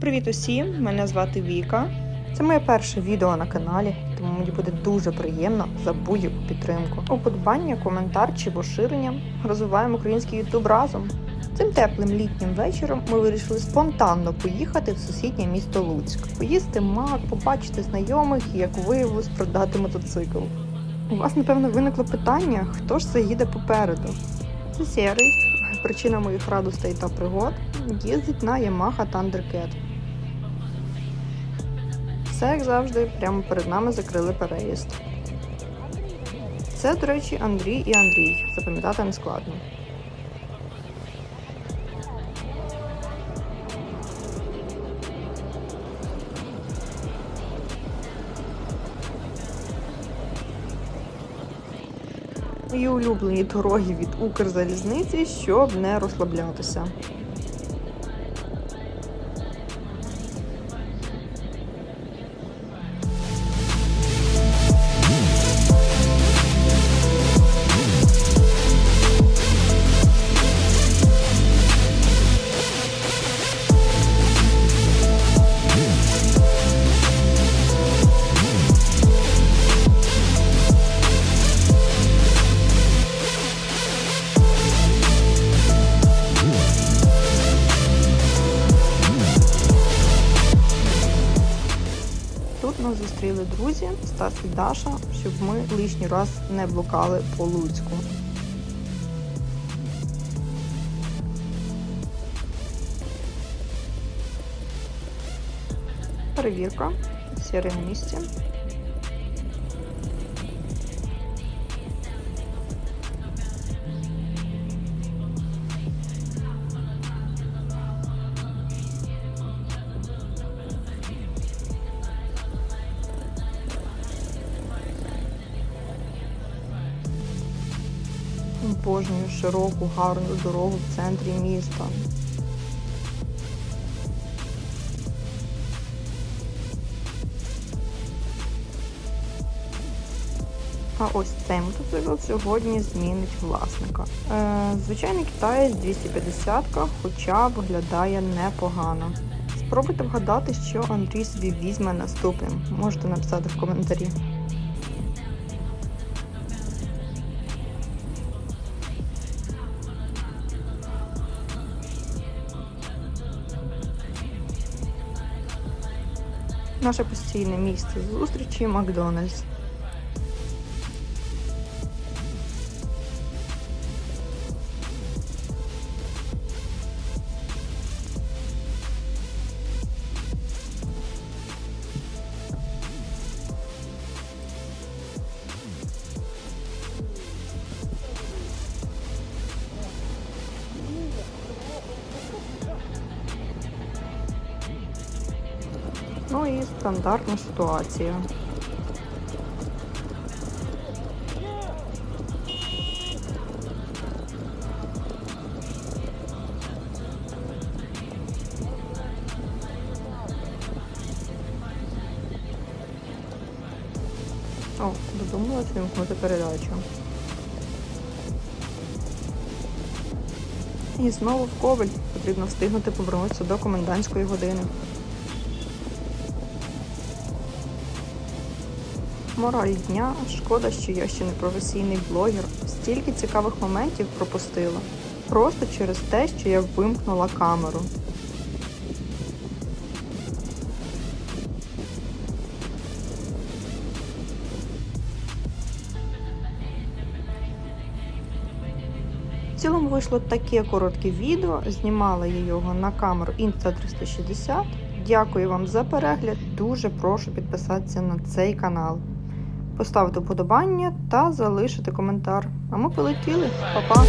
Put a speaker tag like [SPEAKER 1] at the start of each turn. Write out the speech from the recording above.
[SPEAKER 1] Привіт усім! Мене звати Віка. Це моє перше відео на каналі, тому мені буде дуже приємно за будь-яку підтримку. Уподобання, коментар чи поширення. Розвиваємо український ютуб разом. Цим теплим літнім вечором ми вирішили спонтанно поїхати в сусіднє місто Луцьк, поїсти мак, побачити знайомих і, як виявилось, продати мотоцикл. У вас, напевно, виникло питання, хто ж це їде попереду? Це серий. Причина моїх радостей та пригод їздить на Yamaha Thundercat. Все як завжди, прямо перед нами закрили переїзд. Це, до речі, Андрій і Андрій. Запам'ятати не складно. Мої улюблені дороги від Укрзалізниці, щоб не розслаблятися. Нас зустріли друзі Стас і Даша, щоб ми лишній раз не блукали по Луцьку. Перевірка. Сіре на місці. Обожнюю широку, гарну дорогу в центрі міста. А ось цей мотоцикл сьогодні змінить власника. Е, звичайний китаєць 250-ка, хоча виглядає непогано. Спробуйте вгадати, що Андрій собі візьме наступним. Можете написати в коментарі. Наше постійне місце зустрічі Макдональдс. І стандартна ситуація. О, додумалась вимкнути передачу. І знову в коваль. Потрібно встигнути повернутися до комендантської години. Мораль дня. Шкода, що я ще не професійний блогер. Стільки цікавих моментів пропустила. Просто через те, що я вимкнула камеру. В цілому вийшло таке коротке відео. Знімала я його на камеру Insta360. Дякую вам за перегляд. Дуже прошу підписатися на цей канал, поставити вподобання та залишити коментар. А ми полетіли. Па-па!